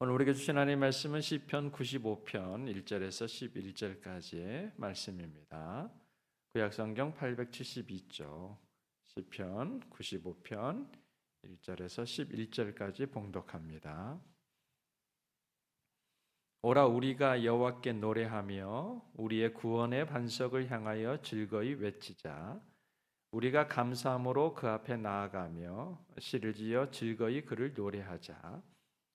오늘 우리에게 주신 하나님의 말씀은 시편 95편 1절에서 11절까지의 말씀입니다. 구약 성경 872쪽 시편 95편 1절에서 11절까지 봉독합니다. 오라 우리가 여호와께 노래하며 우리의 구원의 반석을 향하여 즐거이 외치자 우리가 감사함으로 그 앞에 나아가며 시를 지어 즐거이 그를 노래하자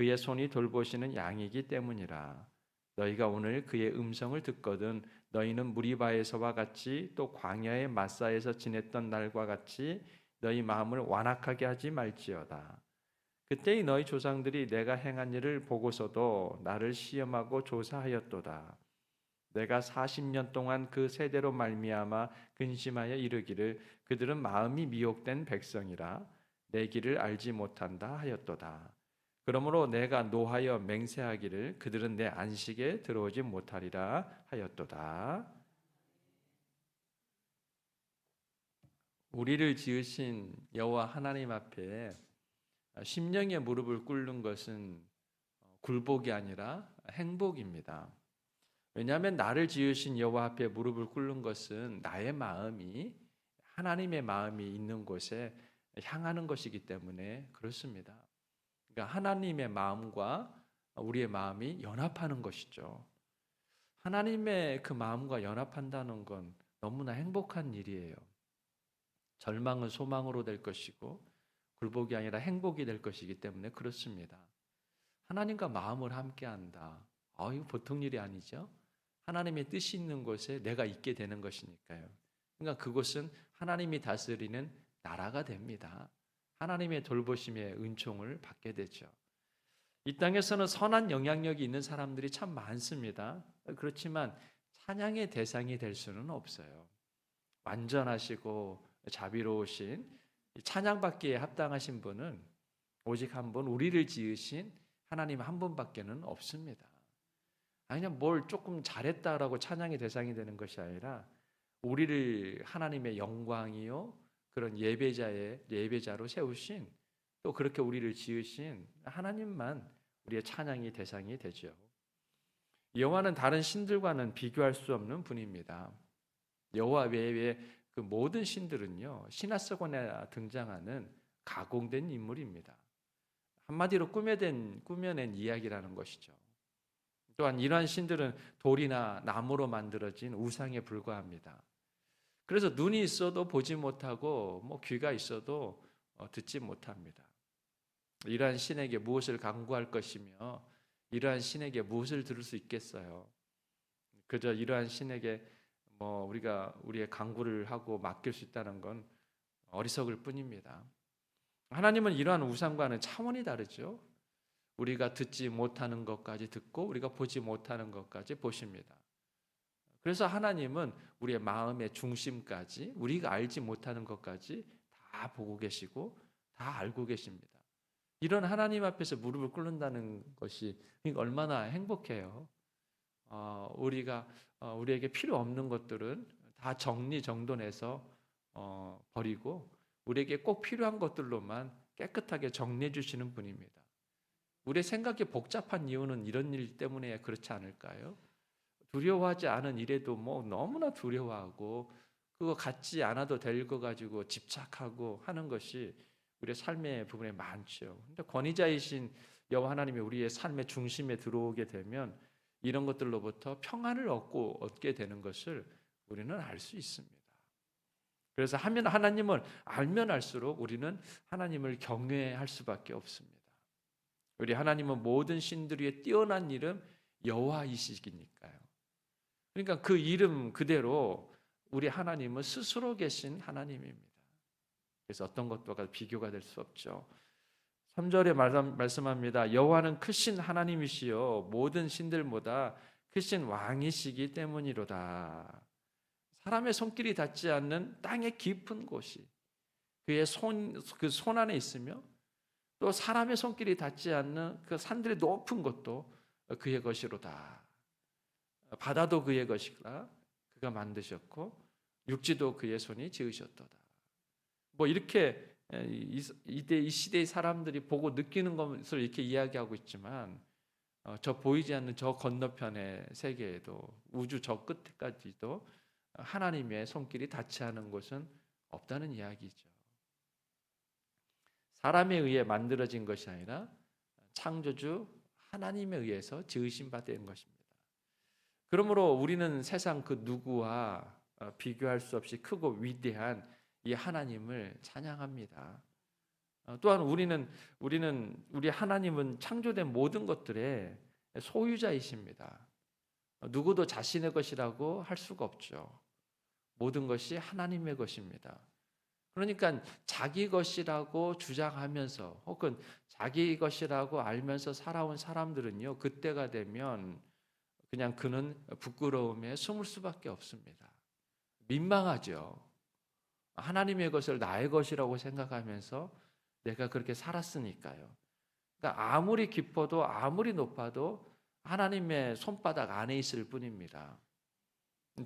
그의 손이 돌보시는 양이기 때문이라. 너희가 오늘 그의 음성을 듣거든 너희는 무리바에서와 같이 또 광야의 마사에서 지냈던 날과 같이 너희 마음을 완악하게 하지 말지어다. 그때의 너희 조상들이 내가 행한 일을 보고서도 나를 시험하고 조사하였도다. 내가 40년 동안 그 세대로 말미암아 근심하여 이르기를 그들은 마음이 미혹된 백성이라 내 길을 알지 못한다 하였도다. 그러므로 내가 노하여 맹세하기를 그들은 내 안식에 들어오지 못하리라 하였도다. 우리를 지으신 여호와 하나님 앞에 심령의 무릎을 꿇는 것은 굴복이 아니라 행복입니다. 왜냐하면 나를 지으신 여호와 앞에 무릎을 꿇는 것은 나의 마음이 하나님의 마음이 있는 곳에 향하는 것이기 때문에 그렇습니다. 그러니까 하나님의 마음과 우리의 마음이 연합하는 것이죠. 하나님의 그 마음과 연합한다는 건 너무나 행복한 일이에요. 절망은 소망으로 될 것이고 굴복이 아니라 행복이 될 것이기 때문에 그렇습니다. 하나님과 마음을 함께 한다. 아, 이거 보통 일이 아니죠. 하나님의 뜻이 있는 곳에 내가 있게 되는 것이니까요. 그러니까 그곳은 하나님이 다스리는 나라가 됩니다. 하나님의 돌보심의 은총을 받게 되죠. 이 땅에서는 선한 영향력이 있는 사람들이 참 많습니다. 그렇지만 찬양의 대상이 될 수는 없어요. 완전하시고 자비로우신 찬양받기에 합당하신 분은 오직 한 분 우리를 지으신 하나님 한 분밖에는 없습니다. 아니면 뭘 조금 잘했다라고 찬양의 대상이 되는 것이 아니라 우리를 하나님의 영광이요 그런 예배자의 예배자로 세우신 또 그렇게 우리를 지으신 하나님만 우리의 찬양의 대상이 되죠. 여호와는 다른 신들과는 비교할 수 없는 분입니다. 여호와 외에 그 모든 신들은요 신화석원에 등장하는 가공된 인물입니다. 한마디로 꾸며낸 꾸며낸 이야기라는 것이죠. 또한 이러한 신들은 돌이나 나무로 만들어진 우상에 불과합니다. 그래서 눈이 있어도 보지 못하고 뭐 귀가 있어도 어, 듣지 못합니다. 이러한 신에게 무엇을 강구할 것이며 이러한 신에게 무엇을 들을 수 있겠어요? 그저 이러한 신에게 뭐 우리가 우리의 강구를 하고 맡길 수 있다는 건 어리석을 뿐입니다. 하나님은 이러한 우상과는 차원이 다르죠. 우리가 듣지 못하는 것까지 듣고 우리가 보지 못하는 것까지 보십니다. 그래서 하나님은 우리의 마음의 중심까지 우리가 알지 못하는 것까지 다 보고 계시고 다 알고 계십니다. 이런 하나님 앞에서 무릎을 꿇는다는 것이 얼마나 행복해요. 어, 우리가 어, 우리에게 필요 없는 것들은 다 정리 정돈해서 어, 버리고 우리에게 꼭 필요한 것들로만 깨끗하게 정리해 주시는 분입니다. 우리의 생각이 복잡한 이유는 이런 일 때문에 그렇지 않을까요? 두려워하지 않은 일에도 뭐 너무나 두려워하고 그거 갖지 않아도 될 거 가지고 집착하고 하는 것이 우리의 삶의 부분에 많죠. 근데 권위자이신 여호와 하나님이 우리의 삶의 중심에 들어오게 되면 이런 것들로부터 평안을 얻고 얻게 되는 것을 우리는 알 수 있습니다. 그래서 하면 하나님을 알면 알수록 우리는 하나님을 경외할 수밖에 없습니다. 우리 하나님은 모든 신들 위에 뛰어난 이름 여호와이시니까요. 그러니까 그 이름 그대로 우리 하나님은 스스로 계신 하나님입니다. 그래서 어떤 것과 비교가 될 수 없죠. 3절에 말씀, 말씀합니다. 여호와는 크신 하나님이시요 모든 신들보다 크신 왕이시기 때문이로다. 사람의 손길이 닿지 않는 땅의 깊은 곳이 그의 손 그 손 안에 있으며 또 사람의 손길이 닿지 않는 그 산들의 높은 것도 그의 것이로다. 바다도 그의 것이라 그가 만드셨고 육지도 그의 손이 지으셨도다. 뭐 이렇게 이, 이때 이 시대의 사람들이 보고 느끼는 것을 이렇게 이야기하고 있지만 어, 저 보이지 않는 저 건너편의 세계에도 우주 저 끝까지도 하나님의 손길이 닿지 않은 곳은 없다는 이야기죠. 사람에 의해 만들어진 것이 아니라 창조주 하나님에 의해서 지으신 바 된 것입니다. 그러므로 우리는 세상 그 누구와 어, 비교할 수 없이 크고 위대한 이 하나님을 찬양합니다. 어, 또한 우리는 우리는 우리 하나님은 창조된 모든 것들의 소유자이십니다. 어, 누구도 자신의 것이라고 할 수가 없죠. 모든 것이 하나님의 것입니다. 그러니까 자기 것이라고 주장하면서 혹은 자기 것이라고 알면서 살아온 사람들은요, 그때가 되면 그냥 그는 부끄러움에 숨을 수밖에 없습니다. 민망하죠. 하나님의 것을 나의 것이라고 생각하면서 내가 그렇게 살았으니까요. 그러니까 아무리 깊어도 아무리 높아도 하나님의 손바닥 안에 있을 뿐입니다.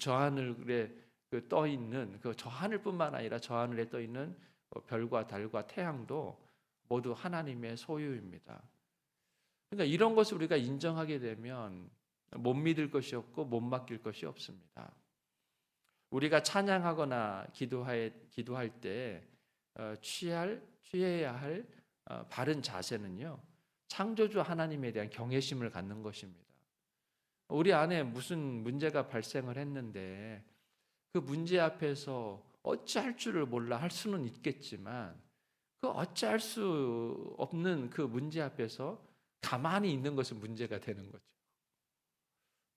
저 하늘에 그떠 있는 그 저 하늘뿐만 아니라 저 하늘에 떠 있는 뭐 별과 달과 태양도 모두 하나님의 소유입니다. 그러니까 이런 것을 우리가 인정하게 되면 못 믿을 것이 없고 못 맡길 것이 없습니다. 우리가 찬양하거나 기도할, 기도할 때 어, 취할 취해야 할 어, 바른 자세는요. 창조주 하나님에 대한 경외심을 갖는 것입니다. 우리 안에 무슨 문제가 발생을 했는데 그 문제 앞에서 어찌할 줄을 몰라 할 수는 있겠지만 그 어찌할 수 없는 그 문제 앞에서 가만히 있는 것은 문제가 되는 거죠.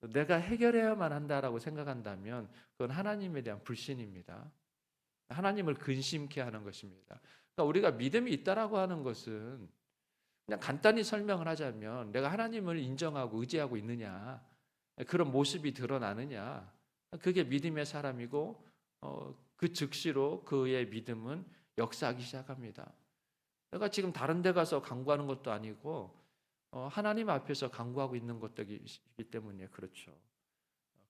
내가 해결해야만 한다라고 생각한다면 그건 하나님에 대한 불신입니다. 하나님을 근심케 하는 것입니다. 그러니까 우리가 믿음이 있다라고 하는 것은 그냥 간단히 설명을 하자면 내가 하나님을 인정하고 의지하고 있느냐 그런 모습이 드러나느냐 그게 믿음의 사람이고 어, 그 즉시로 그의 믿음은 역사하기 시작합니다. 내가 지금 다른 데 가서 강구하는 것도 아니고 어, 하나님 앞에서 강구하고 있는 것이기 때문에 그렇죠.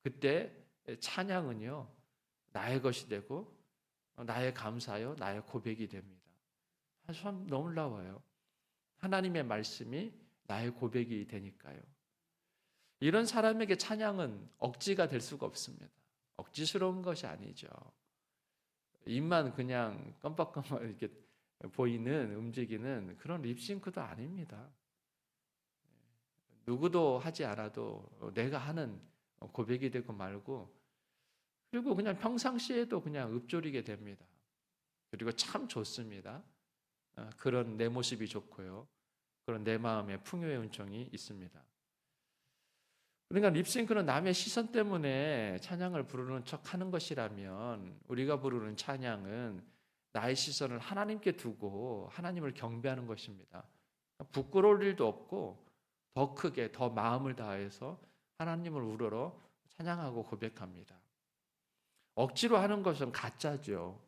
그때 찬양은요 나의 것이 되고 어, 나의 감사요 나의 고백이 됩니다. 참 놀라워요. 하나님의 말씀이 나의 고백이 되니까요. 이런 사람에게 찬양은 억지가 될 수가 없습니다. 억지스러운 것이 아니죠. 입만 그냥 껌뻑껌뻑 이렇게 보이는 움직이는 그런 립싱크도 아닙니다. 누구도 하지 않아도 내가 하는 고백이 되고 말고 그리고 그냥 평상시에도 그냥 읊조리게 됩니다. 그리고 참 좋습니다. 어, 그런 내 모습이 좋고요. 그런 내 마음에 풍요의 은총이 있습니다. 그러니까 립싱크는 남의 시선 때문에 찬양을 부르는 척 하는 것이라면 우리가 부르는 찬양은 나의 시선을 하나님께 두고 하나님을 경배하는 것입니다. 부끄러울 일도 없고 더 크게 더 마음을 다해서 하나님을 우러러 찬양하고 고백합니다. 억지로 하는 것은 가짜죠.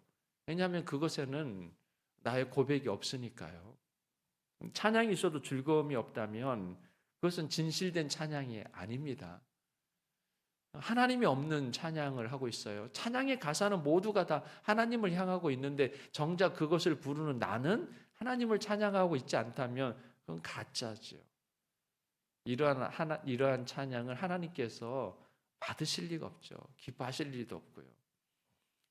왜냐하면 그것에는 나의 고백이 없으니까요. 찬양이 있어도 즐거움이 없다면 그것은 진실된 찬양이 아닙니다. 하나님이 없는 찬양을 하고 있어요. 찬양의 가사는 모두가 다 하나님을 향하고 있는데 정작 그것을 부르는 나는 하나님을 찬양하고 있지 않다면 그건 가짜죠. 이러한 하나 이러한 찬양을 하나님께서 받으실 리가 없죠. 기뻐하실 리도 없고요.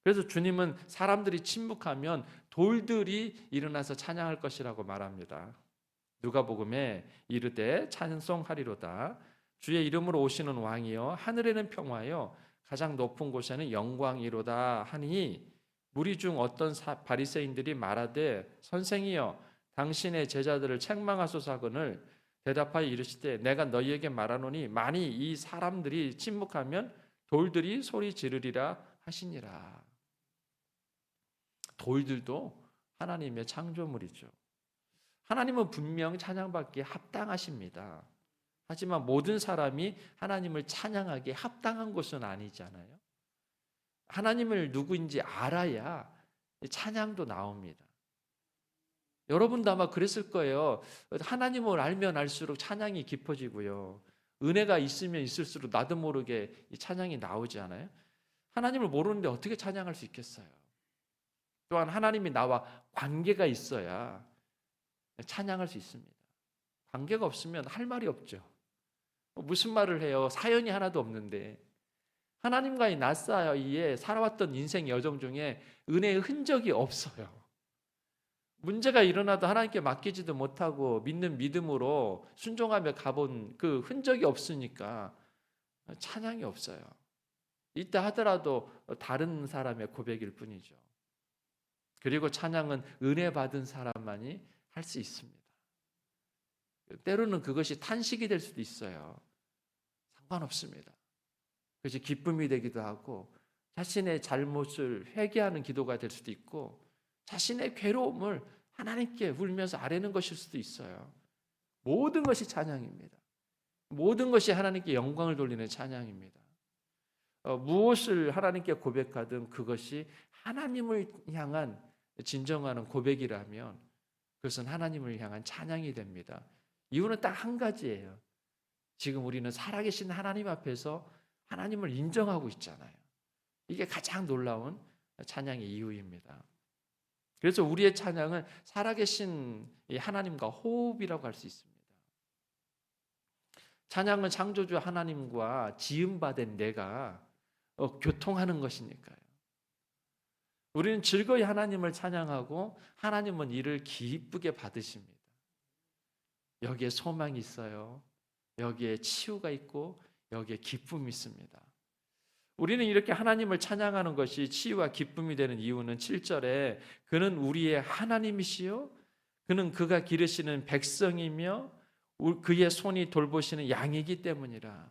그래서 주님은 사람들이 침묵하면 돌들이 일어나서 찬양할 것이라고 말합니다. 누가복음에 이르되 찬송하리로다. 주의 이름으로 오시는 왕이여 하늘에는 평화여 가장 높은 곳에는 영광이로다 하니 무리 중 어떤 바리새인들이 말하되 선생이여 당신의 제자들을 책망하소서거늘 대답하여 이르시되 내가 너희에게 말하노니 만이 이 사람들이 침묵하면 돌들이 소리 지르리라 하시니라. 돌들도 하나님의 창조물이죠. 하나님은 분명 찬양받기에 합당하십니다. 하지만 모든 사람이 하나님을 찬양하기에 합당한 것은 아니잖아요. 하나님을 누구인지 알아야 찬양도 나옵니다. 여러분도 아마 그랬을 거예요. 하나님을 알면 알수록 찬양이 깊어지고요. 은혜가 있으면 있을수록 나도 모르게 이 찬양이 나오지 않아요? 하나님을 모르는데 어떻게 찬양할 수 있겠어요? 또한 하나님이 나와 관계가 있어야 찬양할 수 있습니다. 관계가 없으면 할 말이 없죠. 무슨 말을 해요? 사연이 하나도 없는데 하나님과의 낯 사이에 살아왔던 인생 여정 중에 은혜의 흔적이 없어요. 문제가 일어나도 하나님께 맡기지도 못하고 믿는 믿음으로 순종하며 가본 그 흔적이 없으니까 찬양이 없어요. 있다 하더라도 다른 사람의 고백일 뿐이죠. 그리고 찬양은 은혜 받은 사람만이 할 수 있습니다. 때로는 그것이 탄식이 될 수도 있어요. 상관없습니다. 그것이 기쁨이 되기도 하고 자신의 잘못을 회개하는 기도가 될 수도 있고 자신의 괴로움을 하나님께 울면서 아뢰는 것일 수도 있어요. 모든 것이 찬양입니다. 모든 것이 하나님께 영광을 돌리는 찬양입니다. 어, 무엇을 하나님께 고백하든 그것이 하나님을 향한 진정하는 고백이라면 그것은 하나님을 향한 찬양이 됩니다. 이유는 딱 한 가지예요. 지금 우리는 살아계신 하나님 앞에서 하나님을 인정하고 있잖아요. 이게 가장 놀라운 찬양의 이유입니다. 그래서 우리의 찬양은 살아계신 하나님과 호흡이라고 할 수 있습니다. 찬양은 창조주 하나님과 지음받은 내가 어, 교통하는 것이니까요. 우리는 즐거이 하나님을 찬양하고 하나님은 이를 기쁘게 받으십니다. 여기에 소망이 있어요. 여기에 치유가 있고 여기에 기쁨이 있습니다. 우리는 이렇게 하나님을 찬양하는 것이 치유와 기쁨이 되는 이유는 7절에 그는 우리의 하나님이시요 그는 그가 기르시는 백성이며 그의 손이 돌보시는 양이기 때문이라.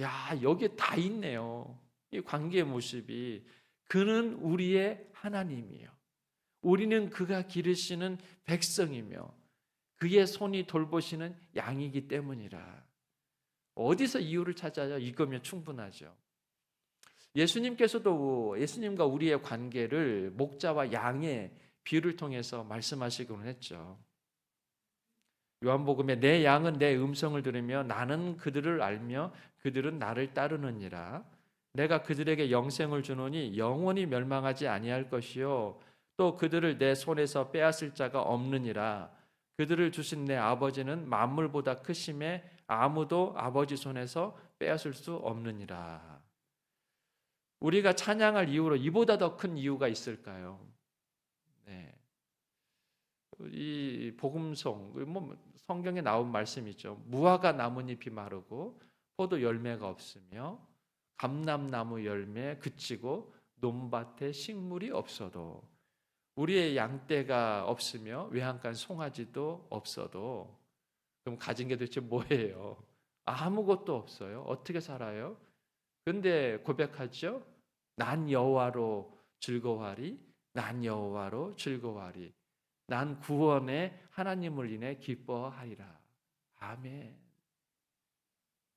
야, 여기에 다 있네요. 이 관계의 모습이 그는 우리의 하나님이요. 우리는 그가 기르시는 백성이며 그의 손이 돌보시는 양이기 때문이라. 어디서 이유를 찾아요? 이거면 충분하죠. 예수님께서도 예수님과 우리의 관계를 목자와 양의 비유를 통해서 말씀하시곤 했죠. 요한복음에 내 양은 내 음성을 들으며 나는 그들을 알며 그들은 나를 따르느니라. 내가 그들에게 영생을 주노니 영원히 멸망하지 아니할 것이요 또 그들을 내 손에서 빼앗을 자가 없느니라. 그들을 주신 내 아버지는 만물보다 크심에 아무도 아버지 손에서 빼앗을 수 없느니라. 우리가 찬양할 이유로 이보다 더 큰 이유가 있을까요? 네. 이 복음성 뭐 성경에 나온 말씀이죠. 무화과 나뭇잎이 마르고 포도 열매가 없으며 감람나무 열매 그치고 논밭에 식물이 없어도 우리의 양떼가 없으며 외양간 송아지도 없어도 그럼 가진 게 도대체 뭐예요? 아무것도 없어요. 어떻게 살아요? 근데 고백하죠. 난 여호와로 즐거워하리. 난 여호와로 즐거워하리. 난 구원의 하나님을 인해 기뻐하리라. 아멘.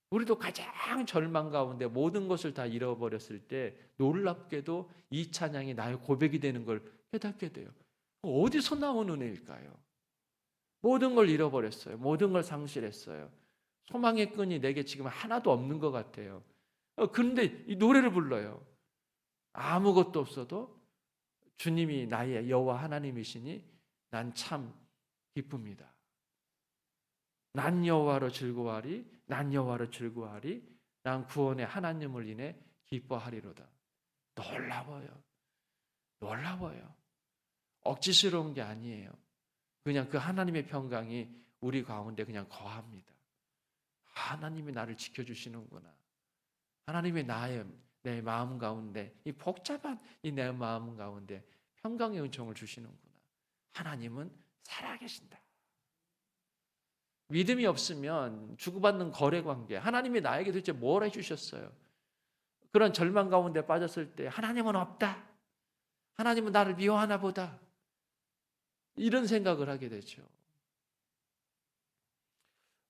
우리도 가장 절망 가운데 모든 것을 다 잃어버렸을 때 놀랍게도 이 찬양이 나의 고백이 되는 걸 깨닫게 돼요. 어디서 나온 은혜일까요? 모든 걸 잃어버렸어요. 모든 걸 상실했어요. 소망의 끈이 내게 지금 하나도 없는 것 같아요. 어, 그런데 이 노래를 불러요. 아무것도 없어도 주님이 나의 여호와 하나님이시니 난 참 기쁩니다. 난 여호와로 즐거워하리, 난 여호와로 즐거워하리, 난 구원의 하나님을 인해 기뻐하리로다. 놀라워요. 놀라워요. 억지스러운 게 아니에요. 그냥 그 하나님의 평강이 우리 가운데 그냥 거합니다. 하나님이 나를 지켜주시는구나. 하나님이 나의 내 마음 가운데 이 복잡한 이 내 마음 가운데 평강의 은총을 주시는구나. 하나님은 살아계신다. 믿음이 없으면 주고받는 거래 관계, 하나님이 나에게 도대체 뭘 해주셨어요? 그런 절망 가운데 빠졌을 때 하나님은 없다. 하나님은 나를 미워하나 보다. 이런 생각을 하게 되죠.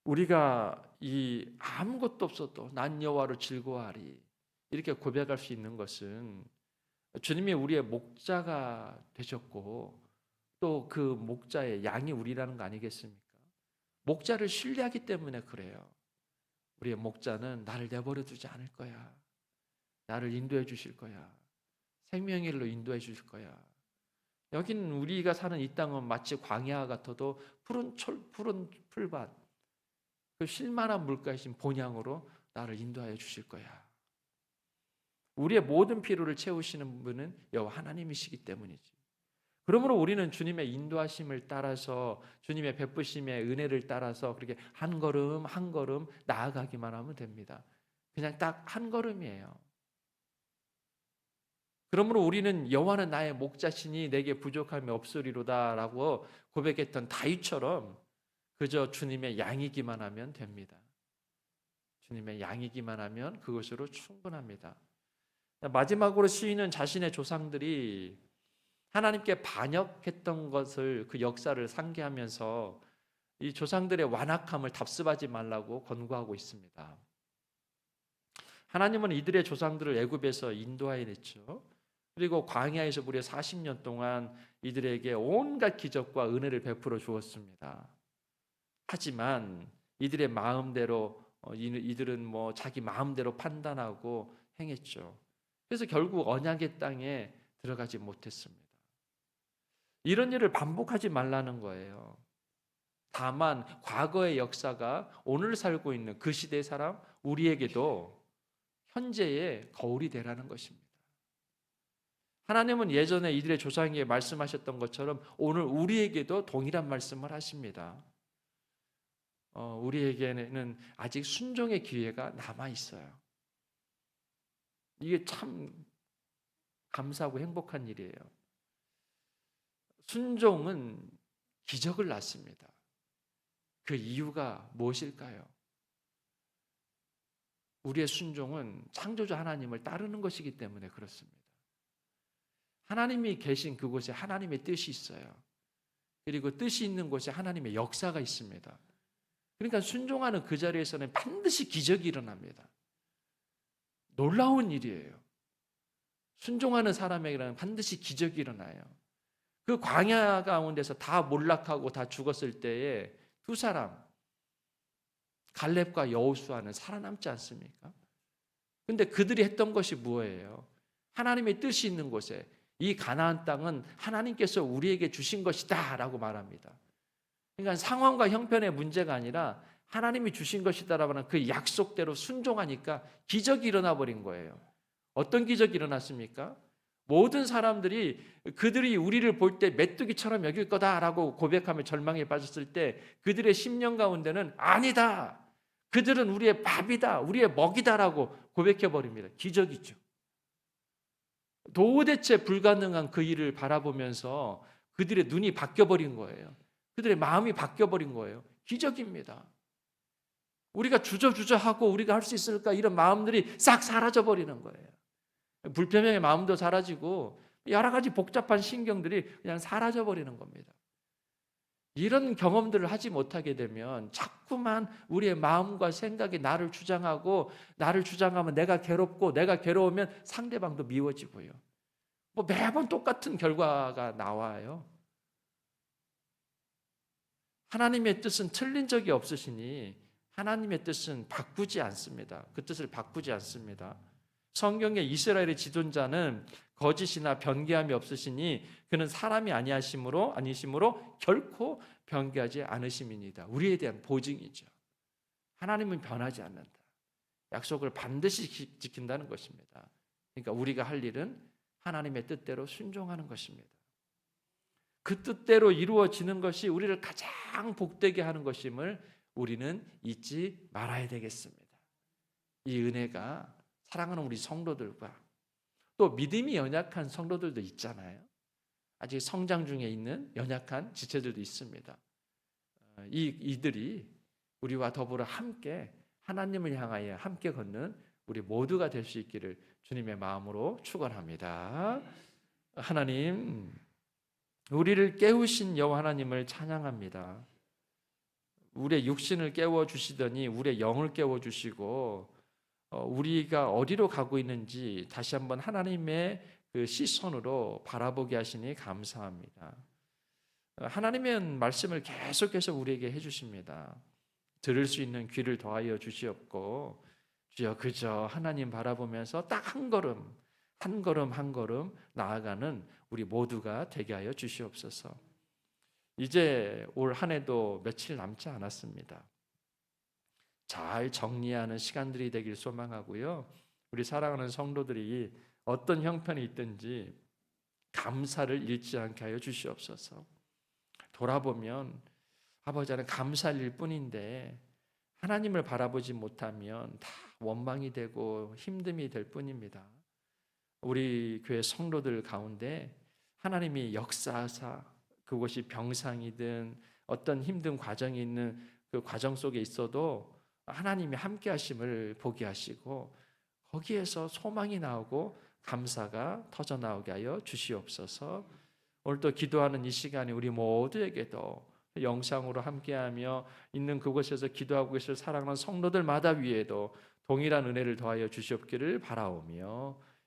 우리가 이 아무것도 없어도 난 여호와로 즐거워하리 이렇게 고백할 수 있는 것은 주님이 우리의 목자가 되셨고 또 그 목자의 양이 우리라는 거 아니겠습니까? 목자를 신뢰하기 때문에 그래요. 우리의 목자는 나를 내버려 두지 않을 거야. 나를 인도해 주실 거야. 생명의 길로 인도해 주실 거야. 여기는 우리가 사는 이 땅은 마치 광야 같아도 푸른 철, 푸른 풀밭, 그 쉴만한 물가이신 본향으로 나를 인도하여 주실 거야. 우리의 모든 필요를 채우시는 분은 여호와 하나님이시기 때문이지. 그러므로 우리는 주님의 인도하심을 따라서 주님의 베푸심의 은혜를 따라서 그렇게 한 걸음 한 걸음 나아가기만 하면 됩니다. 그냥 딱 한 걸음이에요. 그러므로 우리는 여호와는 나의 목자시니 내게 부족함이 없으리로다라고 고백했던 다윗처럼 그저 주님의 양이기만 하면 됩니다. 주님의 양이기만 하면 그것으로 충분합니다. 마지막으로 시인은 자신의 조상들이 하나님께 반역했던 것을 그 역사를 상기하면서 이 조상들의 완악함을 답습하지 말라고 권고하고 있습니다. 하나님은 이들의 조상들을 애굽에서 인도하여 냈죠. 그리고 광야에서 무려 40년 동안 이들에게 온갖 기적과 은혜를 베풀어 주었습니다. 하지만 이들의 마음대로 어, 이들은 뭐 자기 마음대로 판단하고 행했죠. 그래서 결국 언약의 땅에 들어가지 못했습니다. 이런 일을 반복하지 말라는 거예요. 다만 과거의 역사가 오늘 살고 있는 그 시대의 사람 우리에게도 현재의 거울이 되라는 것입니다. 하나님은 예전에 이들의 조상에게 말씀하셨던 것처럼 오늘 우리에게도 동일한 말씀을 하십니다. 어, 우리에게는 아직 순종의 기회가 남아 있어요. 이게 참 감사하고 행복한 일이에요. 순종은 기적을 낳습니다. 그 이유가 무엇일까요? 우리의 순종은 창조주 하나님을 따르는 것이기 때문에 그렇습니다. 하나님이 계신 그곳에 하나님의 뜻이 있어요. 그리고 뜻이 있는 곳에 하나님의 역사가 있습니다. 그러니까 순종하는 그 자리에서는 반드시 기적이 일어납니다. 놀라운 일이에요. 순종하는 사람에게는 반드시 기적이 일어나요. 그 광야 가운데서 다 몰락하고 다 죽었을 때에 두 사람 갈렙과 여호수아는 살아남지 않습니까? 근데 그들이 했던 것이 뭐예요? 하나님의 뜻이 있는 곳에 이 가나안 땅은 하나님께서 우리에게 주신 것이다라고 말합니다. 그러니까 상황과 형편의 문제가 아니라 하나님이 주신 것이다라는 그 약속대로 순종하니까 기적이 일어나 버린 거예요. 어떤 기적이 일어났습니까? 모든 사람들이 그들이 우리를 볼 때 메뚜기처럼 여길 거다라고 고백하며 절망에 빠졌을 때 그들의 심령 가운데는 아니다. 그들은 우리의 밥이다. 우리의 먹이다라고 고백해 버립니다. 기적이죠. 도대체 불가능한 그 일을 바라보면서 그들의 눈이 바뀌어 버린 거예요. 그들의 마음이 바뀌어 버린 거예요. 기적입니다. 우리가 주저주저하고 우리가 할 수 있을까 이런 마음들이 싹 사라져 버리는 거예요. 불편함의 마음도 사라지고 여러 가지 복잡한 신경들이 그냥 사라져 버리는 겁니다. 이런 경험들을 하지 못하게 되면 자꾸만 우리의 마음과 생각이 나를 주장하고 나를 주장하면 내가 괴롭고 내가 괴로우면 상대방도 미워지고요. 뭐 매번 똑같은 결과가 나와요. 하나님의 뜻은 틀린 적이 없으시니 하나님의 뜻은 바꾸지 않습니다. 그 뜻을 바꾸지 않습니다. 성경의 이스라엘의 지존자는 거짓이나 변개함이 없으시니 그는 사람이 아니하심으로 아니심으로 결코 변개하지 않으심이니다. 우리에 대한 보증이죠. 하나님은 변하지 않는다. 약속을 반드시 지킨다는 것입니다. 그러니까 우리가 할 일은 하나님의 뜻대로 순종하는 것입니다. 그 뜻대로 이루어지는 것이 우리를 가장 복되게 하는 것임을 우리는 잊지 말아야 되겠습니다. 이 은혜가 사랑하는 우리 성도들과 또 믿음이 연약한 성도들도 있잖아요. 아직 성장 중에 있는 연약한 지체들도 있습니다. 어, 이 이들이 우리와 더불어 함께 하나님을 향하여 함께 걷는 우리 모두가 될 수 있기를 주님의 마음으로 축원합니다. 하나님 우리를 깨우신 여호와 하나님을 찬양합니다. 우리의 육신을 깨워 주시더니 우리의 영을 깨워 주시고 어, 우리가 어디로 가고 있는지 다시 한번 하나님의 그 시선으로 바라보게 하시니 감사합니다. 어, 하나님의 말씀을 계속해서 우리에게 해 주십니다. 들을 수 있는 귀를 더하여 주시옵고 주여 그저 하나님 바라보면서 딱 한 걸음 한 걸음 한 걸음 나아가는 우리 모두가 되게 하여 주시옵소서. 이제 올 한 해도 며칠 남지 않았습니다. 잘 정리하는 시간들이 되길 소망하고요. 우리 사랑하는 성도들이 어떤 형편이 있든지 감사를 잃지 않게 하여 주시옵소서. 돌아보면 아버지 는 감사할 일 뿐인데 하나님을 바라보지 못하면 다 원망이 되고 힘듦이 될 뿐입니다. 우리 교회 성도들 가운데 하나님이 역사하사 그것이 병상이든 어떤 힘든 과정이 있는 그 과정 속에 있어도 하나님이 함께 하심을 보게 하시고 거기에서 소망이 나오고 감사가 터져 나오게 하여 주시옵소서. 오늘 또 기도하는 이 시간에 우리 모두에게도 영상으로 함께하며 있는 그곳에서 기도하고 계실 사랑하는 성도들마다 위에도 동일한 은혜를 더하여 주시옵기를 바라오며